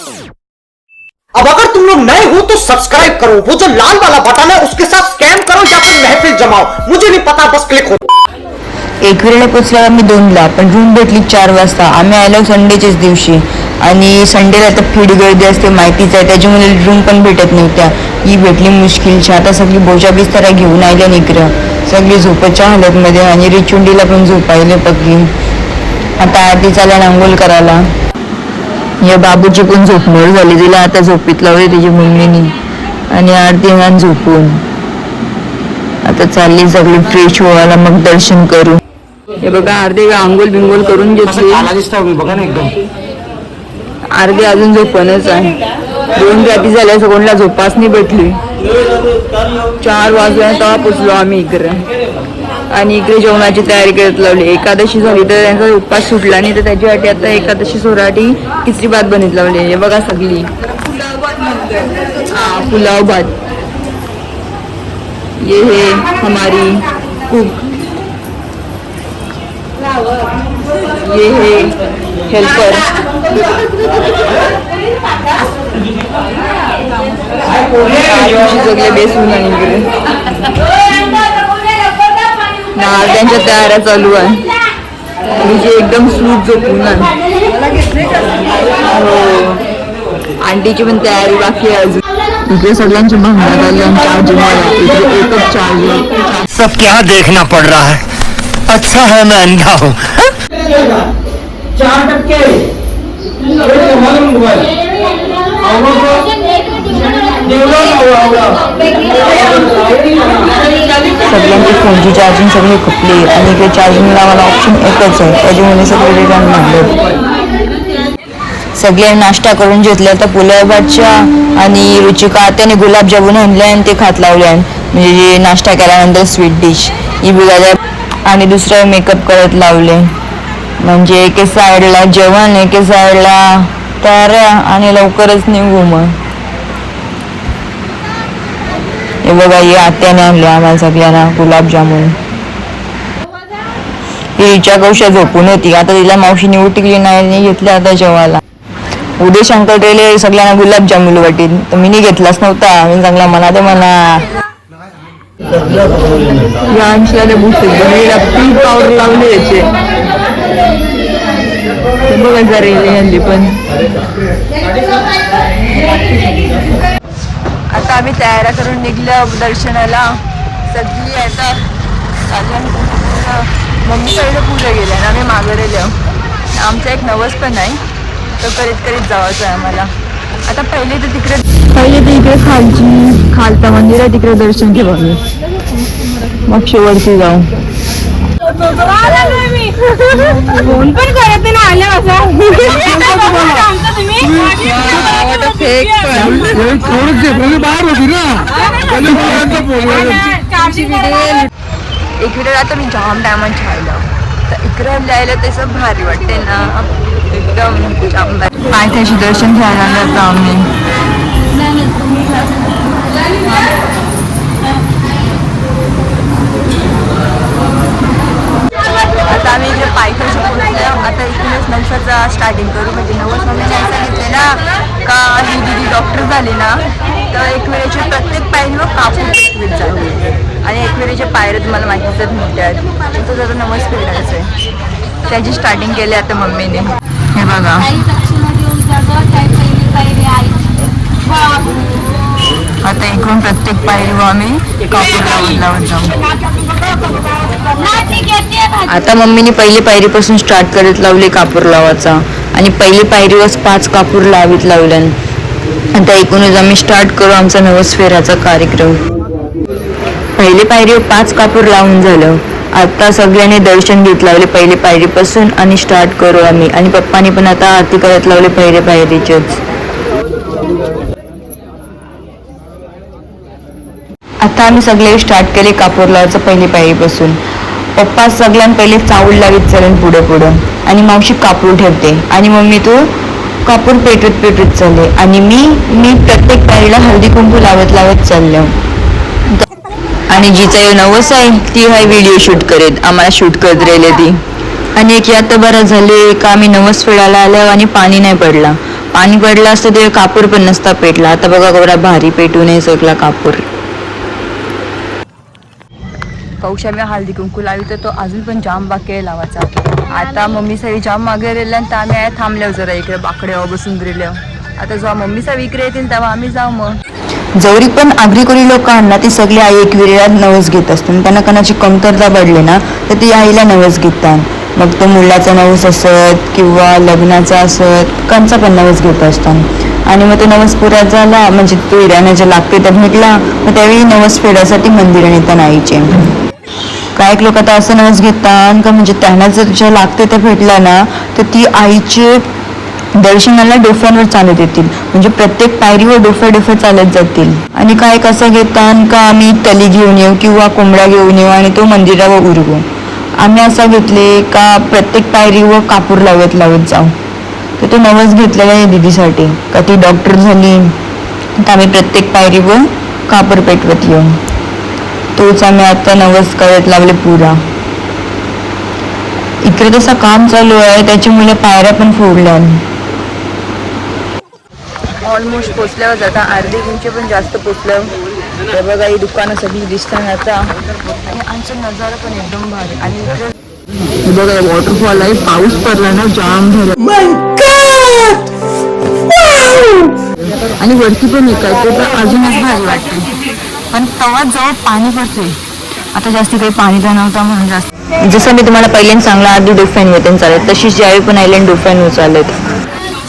अब अगर तुम लोग नए हो तो सब्सक्राइब करो। वो जो लाल वाला बटन है उसके साथ स्कैम करो या फिर महफिल जमाओ। मुझे नहीं पता बस क्लिक हो। एक वेळ पोचलो आम्ही दोनला पण रूम भेटली चार वाजता. आम्ही आलो संडेच्याच दिवशी. आणि संडेला तर फीड गर्दी असते माहितीच आहे. त्याच्यामुळे रूम पण भेटत नव्हत्या. ही भेटली मुश्किलची. आता सगळी बोजा बिस्तारा घेऊन आल्या निकरं सगळी झोपच्या हालतमध्ये. आणि रिचुंडीला पण झोपायले पक्की आता आधी चालला अंघोळ करायला. या बाबूची पण झोपमोड झाली. तिला आता झोपीत लावली तिची मम्मीनी आणि आरती ना झोपून. आता चालली सगळी फ्रेश व्हायला मग दर्शन करू हे बघा अर्धे आंघोळ बिंगोल करून घेतली. दिसता बघा ना एकदम. अर्धे अजून झोपणच आहे. दोन रात्री झाल्या असं कोणाला नाही भेटली. चार वाजल्या तेव्हा पोचलो आम्ही इकडे. आणि इकडे जेवणाची तयारी करत लावली. एकादशी झाली तर त्यांचा उपवास सुटला नाही तर त्याच्यासाठी आता एकादशी सोराठी खिचडी भात बनत लावली. हे बघा सगळी. हा, पुलाव भात. ये है हमारी कुक ये है हेल्पर सगळे बेसून आणि इकडे. त्यांच्या तयाऱ्या चालू आहे म्हणजे एकदम सूट झोपून आंटीची पण तयारी बाकी आहे अजून. इकडे सगळ्यांची आली एकच सब क्या देखना पड़ रहा है। अच्छा है मैं अंधा हूँ। चार टक्के सगळ्यांची फोनची चार्जिंग सगळी खपली. आणि इकडे चार्जिंग लावायला ऑप्शन एकच आहे. त्याच्यामुळे सगळे रिटर्न मारले सगळे नाश्ता करून घेतले. तर पुलाव आणि रुचिका त्याने गुलाबजामुन आणले आणि ते खात लावले. म्हणजे नाश्ता केल्यानंतर स्वीट डिश ही बिघाल्या आणि दुसरं मेकअप करत लावले. म्हणजे एके साईडला जेवण एके साईडला तयाऱ्या आणि लवकरच निघू मग. हे बघा ही आत्याने आणले आम्हाला सगळ्यांना गुलाबजामुन. ही रिचा कौशा झोपून होती. आता तिला मावशीने उठली नाही घेतल्या आता जेवायला. उदय शंकर टेले सगळ्यांना गुलाबजामुन वाटेल. तर मी घेतलाच नव्हता. मी चांगला म्हणा ते म्हणा. लावले याचे. बघा हल्ली पण. आता आम्ही तयाऱ्या करून निघलो दर्शनाला. सगळी आता मम्मीकडे पूजा गेल्या आणि आम्ही मागवलेलं आमचा एक नवस पण आहे. तो करीत करीत जावायचा आहे आम्हाला. आता पहिले तर तिकडे पहिले तर इकडे खालची खालता मंदिर आहे तिकडे दर्शन घेऊ आम्ही मग शेवटची जाऊ. फोन पण करत नाही ना आल्या आता मी जाम डायमंड छायला. तर इकडं लिहायला तसं भारी वाटते ना. एकदम जाम पायथ्याशी दर्शन घ्यायला जातो आम्ही आम्ही इकडे आता इथूनच नवसाचा स्टार्टिंग करू. म्हणजे नवस मम्मीने सांगितले ना का ही दिदी डॉक्टर झाली ना तर एक वेळेच्या प्रत्येक पायरीवर कापूस एक वेळ झाली आणि एक वेळेच्या पायऱ्या तुम्हाला माहितीच मिळतात तर आहेत. जरा नवस फेडायचं आहे. त्याची स्टार्टिंग केली आता मम्मीने. हे बघा. आता इकडून प्रत्येक पायरीवर आम्ही कापूर लावून लावत जाऊ. आता मम्मीने पहिली पायरीपासून स्टार्ट करत लावले कापूर लावायचा. आणि पहिली पायरीवरच पाच कापूर लावीत लावल्यान आता एकूणच आम्ही स्टार्ट करू आमचा नवस फेराचा कार्यक्रम. पहिली पायरीवर पाच कापूर लावून झालं. आता सगळ्यांनी दर्शन घेत लावले पहिली पायरीपासून आणि स्टार्ट करू आम्ही. आणि पप्पानी पण आता आरती करत लावले पहिल्या पायरीचेच. आता आम्ही सगळे स्टार्ट केले कापूर लावायचं पहिली पायरीपासून. पप्पा सगळ्यां पहिले चावूल लावीत चलन पुढं पुढं. आणि मावशी कापूर ठेवते. आणि मम्मी तू कापूर पेटवत पेटवत चालले. आणि मी मी प्रत्येक पायरीला हळदी कुंकू लावत लावत चाललो. आणि जिचा नवस आहे ती हाय व्हिडिओ शूट करेत आम्हाला शूट करत राहिले ती. आणि एक यात बरं झाले का आम्ही नवस फेडायला आलो आणि पाणी नाही पडला. पाणी पडलं असतं ते कापूर पण नसता पेटला. आता बघा गौरा भारी पेटू नाही सगळा कापूर. कौशाम्या हळदी कुंकू लावी तर तो अजून पण जाम बाकी आहे लावायचा आता मम्मी सावी जाम मागे राहिल्या तर आम्ही आहे थांबल्यावर जरा इकडे बाकड्यावर बसून गेल्यावर आता जेव्हा मम्मी सावी इकडे येतील तेव्हा आम्ही जाऊ मग. जवरी पण आग्रिकोरी लोकांना ती सगळी आई एकविरेला नवस घेत असते. आणि त्यांना कणाची कमतरता पडली ना तर ती आईला नवस घेतात. मग तो मुलाचा नवस असत किंवा लग्नाचा असत कांचा पण नवस घेत असतात आणि मग तो नवस पुरा झाला म्हणजे तो इराण्याच्या लागते तर निघला मग त्यावेळी नवस फेडासाठी मंदिरात येतात आईचे. काही लोक आता असं नवस घेतात का म्हणजे त्यांना जर जे लागते ते भेटलं ना तर ती आईचे दर्शनाला डोफ्यांवर चालत येतील. म्हणजे प्रत्येक पायरीवर डोफ्या डोफ्या चालत जातील. आणि काय कसं घेतात का आम्ही तली घेऊन येऊ किंवा कोंबडा घेऊन येऊ आणि तो मंदिरावर उरवू. आम्ही असं घेतले का प्रत्येक पायरीवर कापूर लावत लावत जाऊ. तर तो नवस घेतलेला आहे दीदीसाठी. का ती डॉक्टर झाली. तर आम्ही प्रत्येक पायरीवर कापूर पेटवत येऊ. तोच आम्ही आता नवस करत लावले पुरा. इकडे तसं काम चालू आहे त्याच्यामुळे पायऱ्या पण फोडल्या ऑलमोस्ट पोचल्यावर जाता अर्धे गुंचे पण जास्त पोचलं. ते बघा ही दुकानं सगळी दिसतात आता. आणि आमचा नजारा पण एकदम भारी. आणि बघा वॉटरफॉल आहे. पाऊस पडला ना जाम झालं. आणि वरती पण निघायचं तर अजूनच भारी वाटते. पण तवा जवळ पाणी पडते आता जास्ती काही पाणी तर नव्हता म्हणून जास्त. जसं मी तुम्हाला पहिल्यांदा सांगलं आधी डोफ्यान होते चालत तशीच ज्यावेळी पण आयलंड डोफ्यान चालत.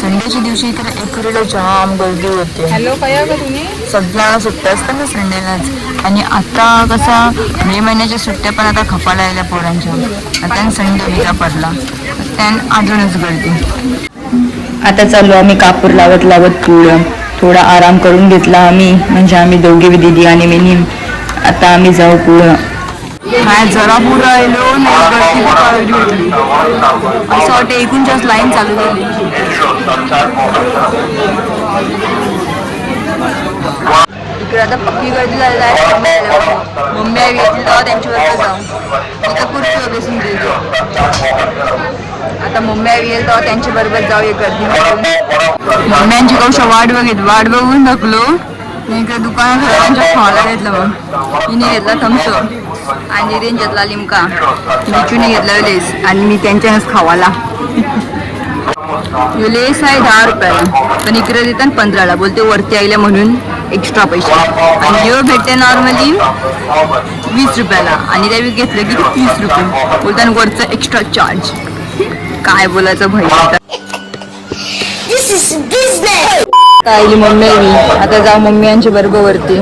संडेच्या दिवशी इकडे एकुरीला जाम गर्दी होते. हॅलो कया तुम्ही? सगळ्यांना सुट्ट्या असतात ना संडेलाच. आणि आता कसं मे महिन्याच्या सुट्ट्या पण आता खपायला यायला पोरांच्या. आता संडे विजा पडला. त्यान अजूनच गर्दी. आता चाललो आम्ही कापूर लावत लावत पुढं. थोडा आराम करून घेतला आम्ही. म्हणजे आम्ही दोघे दिदी आणि मिनी आता आम्ही जाऊ पुढं. काय जरा पुढं नाही गर्दी असं वाटतं एकूण जास्त लाईन चालू झाली. इकडे आता पक्की गर्दी झालेली आहे मम्मी आई येतील तेव्हा त्यांच्याबरोबर जाऊ. मी तर कुठे बसून आता आई येईल तेव्हा त्यांच्या बरोबर जाऊ एक गर्दी मम्म्यांची कौशा वाट बघित वाट बघून थकलो. मी इकडे दुकानात त्यांच्या खावाला घेतलं मग हिने घेतला थम्सअप आणि रेंज घेतला लिमका लिचूने घेतला लेस आणि मी त्यांच्यानंच खावाला. लेस आहे दहा रुपयाला. पण इकडे देतात पंधराला. बोलते वरती आईला म्हणून एक्स्ट्रा पैसे. आणि ह्यो भेटते नॉर्मली वीस रुपयाला. आणि त्यावेळी घेतलं की तीस रुपये. बोलताना वरचं एक्स्ट्रा चार्ज काय बोलायचं भाई? आईली मम्मी आली आता जाऊ मम्मी यांच्या बरोबर वरती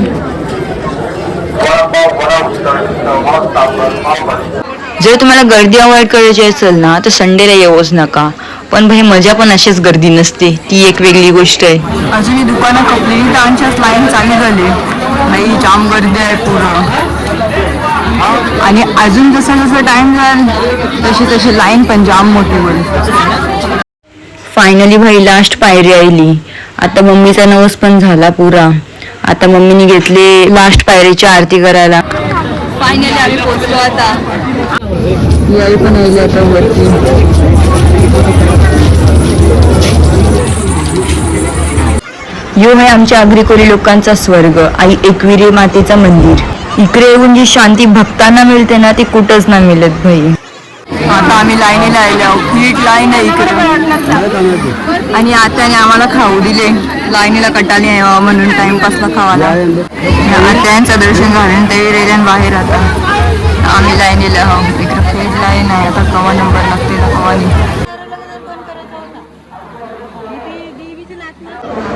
जर तुम्हाला गर्दी अवॉइड करायची असेल ना तर संडेला येऊच नका. पण भाई मजा पण अशीच गर्दी नसते. ती एक वेगळी गोष्ट आहे. अजूनही दुकानं कपलेली तर आमच्याच लाईन चालू झाली भाई जाम गर्दी आहे पुरं. आणि अजून जसं जसं टाइम जाईल तशी तशी लाईन पण जाम मोठी होईल. फायनली भाई लास्ट पायरी आली आता मम्मीचा नवस पण झाला पुरा. आता मम्मीने घेतले लास्ट पायरीची आरती करायला. फायनली आम्ही पोहोचलो आता. पण आली आता वरती. यो आहे आमच्या आग्रिकोली लोकांचा स्वर्ग. आई एकविरी मातेचं मंदिर. इकडे येऊन जी शांती भक्तांना मिळते ना ती कुठंच नाही मिळत भाई आता आम्ही लाईनीला आलो फीट लाईन आहे इकडे. आणि आत्याने आम्हाला खाऊ दिले. लाईनीला कटाली यावं म्हणून टाइमपासला खावाला आत्यांचं दर्शन घालून ते रेल्यान बाहेर आता. आम्ही लाईनीला आहो इकडे फीट लाईन आहे. आता कवा नंबर लागते कवानी कवा नाही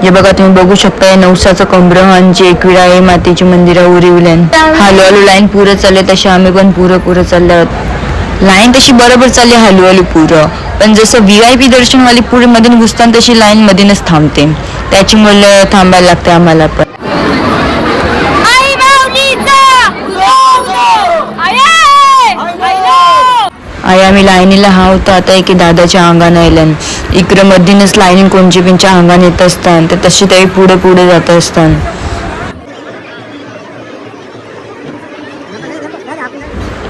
हे बघा तुम्ही बघू शकता नवसाचं कमरहांची एकविरा आहे मातेची मंदिरा उरिवल्यान हळूहळू लाईन पुरं चालले तशी आम्ही पण पुरं पुरं चाललो आहोत. लाईन तशी बरोबर चालली हळूहळू पुरं. पण जसं व्ही आय पी दर्शनवाली पुढे मध्ये घुसताना तशी लाईन मध्येच थांबते. त्याच्यामुळे थांबायला लागते आम्हाला पण. आई आम्ही लाईनीला हा होतो आता एके दादाच्या अंगानं येल्यान इकडं मधीनच लाईनिंग कोणची पिंच्या अंगाने येत असतात तर तशी ते पुढे पुढे जात असतात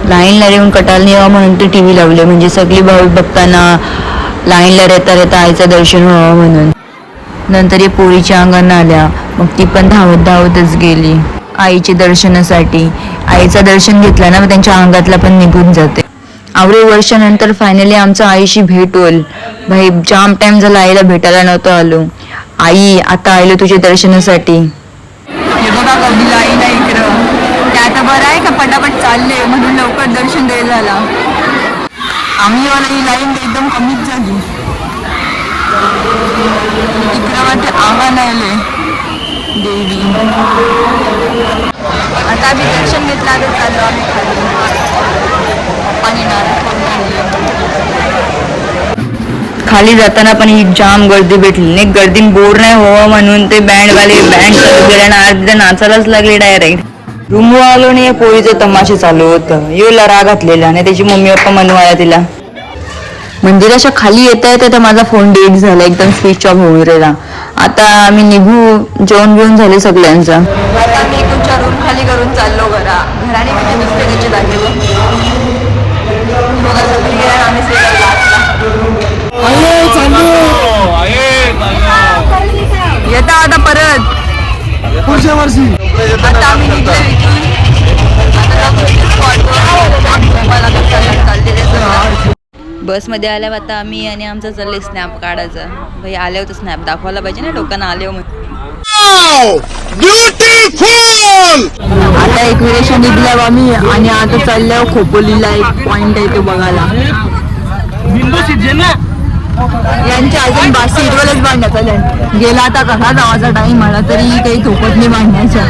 लाईनला येऊन कटाल यावं म्हणून ते टी व्ही लावले म्हणजे सगळी भाविक भक्तांना लाईनला रेता रेता आईचं दर्शन व्हावं म्हणून. नंतर या पोळीच्या अंगानं आल्या मग ती पण धावत धावतच गेली. आईच्या दर्शनासाठी. आईचं दर्शन घेतलं ना मग त्यांच्या अंगातला पण निघून जाते. आवडी वर्षानंतर फायनली आमचं आईशी भेट होईल भाई जाम टाइम झाला आईला भेटायला नव्हतं आलो. आई आता आलो तुझ्या दर्शनासाठी. हे बघा कधी लाईन आहे इकडं. ते आता बरं आहे का? पटापट चालले म्हणून लवकर दर्शन द्यायला झाला आम्ही वाला ही लाईन एकदम कमीच झाली. इकडं वाटते आव्हान आले देवी. आता आम्ही दर्शन घेतलं आता चाललो आम्ही खाली पप्पाने नारळ फोडून आणले. खाली जाताना पण ही जाम गर्दी भेटली. नाही गर्दीन बोर नाही व्हावं म्हणून ते बँडवाले बँड चालू केले अर्धे नाचायलाच लागले डायरेक्ट रूम आलो आणि या पोळीचं तमाशे चालू होतं. येऊला राग घातलेला आणि त्याची मम्मी पप्पा मनवाया तिला. मंदिराच्या खाली येता येता तर माझा फोन डेट झाला एकदम स्विच ऑफ होऊन राहिला. आता आम्ही निघू जेवण घेऊन झाले सगळ्यांचा. आता आम्ही तुमच्या रूम खाली करून चाललो घरा घराने म्हणजे दुसऱ्या आता आम्ही निघलो इथून. आता जाऊ पुढच्या spot वर. मला तर चालत चाललेले सगळं. बसमध्ये आल्यावर आता आम्ही आणि आमचं चाललंय स्नॅप काढायचा. भाई आले होते स्नॅप दाखवायला पाहिजे ना लोकांना आले हो म्हणून आता एक वेळेस निघल्यावर आम्ही आणि आता चालल्यावर खोपोलीला एक पॉइंट आहे तो बघायला. यांच्या अजून बास सीटवरच बांधण्याचा त्यांनी. गेला आता कसा जावाचा टाइम मला तरी काही थोपत नाही बांधण्याचा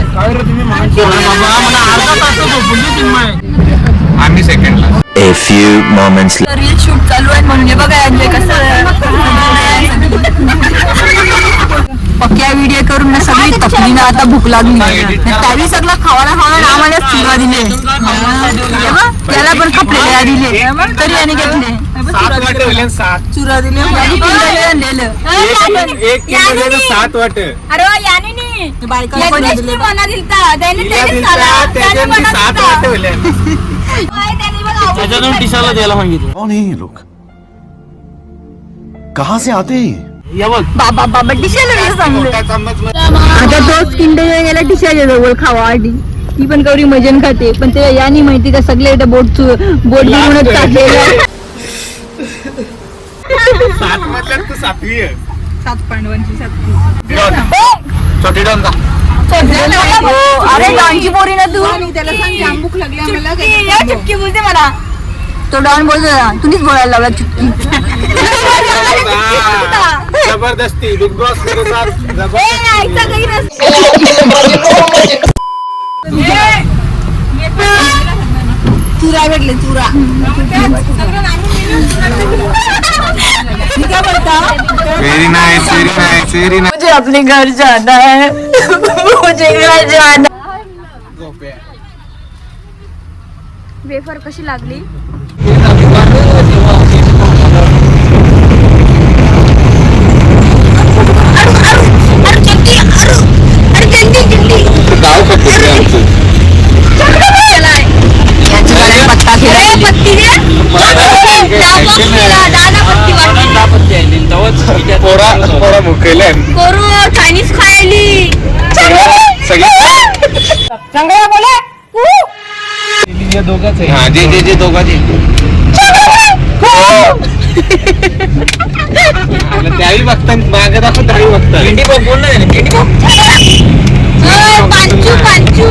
आम्ही सेकंडला A few moments later. Reel shoot चालू आहे म्हणून. हे बघा यांचे कसं पक्क्या व्हिडिओ करून ना सगळी तपली ना आता भूक लागली. त्यावेळी सगळं खावाला खावाला आम्हाला दिले बघ, त्याला पण खपलेल्या दिले. तरी याने घेतले. सात वाटे चुरा दिले. एक किलो वाटे. अरे याने दिलता. त्याने- त्याने. वाटे है लोग कहाँ से आते हैं? बाबा बाबा तोच किंड गेला टिशाच्या जवळ खावासाठी ती पण गौरी मजन खाते पण ते यानी माहिती का सगळे इथं बोट बोट घेऊनच. सात मधल्यात तू सातवी आहे. सात पांडवांची सात छोटी डोन का अरे डॉनची पोरी ना तू. त्याला सांग जाम भूक लागली आम्हाला चुटकी, या चुटकी बोलते मला. तो डॉन बोलतो ना तुम्हीच बोलायला लावला चुटकी जबरदस्ती बिग बॉस ए. चुरा भेटले चुरा very nice very nice very nice मुझे अपने घर जाना है। मुझे घर जाना वेफर कशी लागली? सगळे चांगला बोला हा जे जे जे दोघांचे. त्याही बघतात मागे दाखवून त्याही बघतात भेंडी बघ बोल ना भेंडी बघ पांचू पांचू.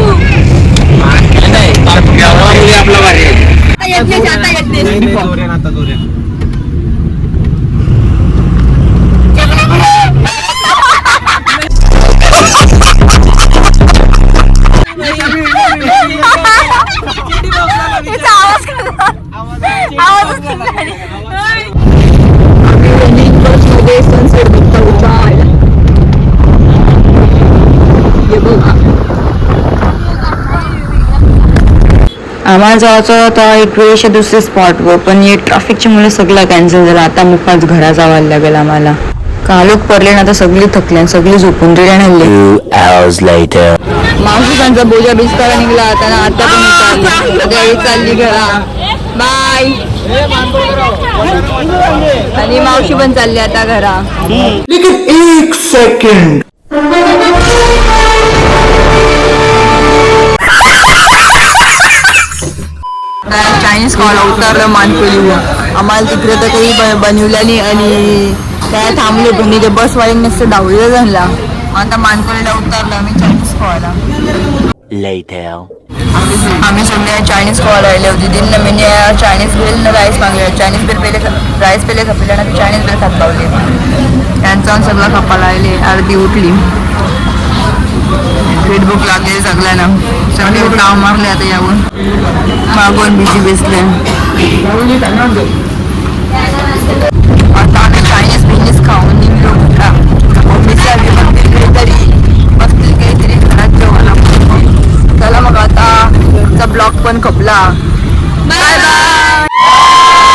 आपला भारी आता येत नाही आता येत नाही दोऱ्यान आता सनसेट बघता उजाड हे बघा आम्हाला जायचं होता एक वेळेच्या दुसऱ्या स्पॉटवर पण हे ट्रॅफिकच्या मुळे सगळं कॅन्सल झालं. आता मुखात घरा जावं लागेल आम्हाला. कालोख पडले ना आता सगळी थकले आणि सगळी झोपून दिले हल्ले. त्यांचा बोजा बिस्तारा निघला आता ना आता पण चालली घरा. बाय. आणि मावशी पण चालली आता घरा. लेकिन एक सेकंड चायनीज खायला उतरलं मानकोली आम्हाला तिकडे तर काही ब- बनवलं नाही आणि त्या थांबलो पण तिथे बसवाले नसतं धावलं झाला आता मानकोलीला उतरलं आम्ही चायनीज खायला आम्ही सगळे चायनीज खायला आले होते. दिन मी चायनीज बिल राईस मागले चायनीज बिल पहिले राईस पहिले खपले आणि चायनीज बिल खात पावले. त्यांचा सगळं खपा लागले. अर्धी उठली. पेट भूक लागली सगळ्यांना. सगळे नाव मारले आता यावून मागून भीती बेसले. आता आम्ही चायनीज बिझनेस खाऊन निघलो. Dala magata sa vlog pon ko. Bye-bye!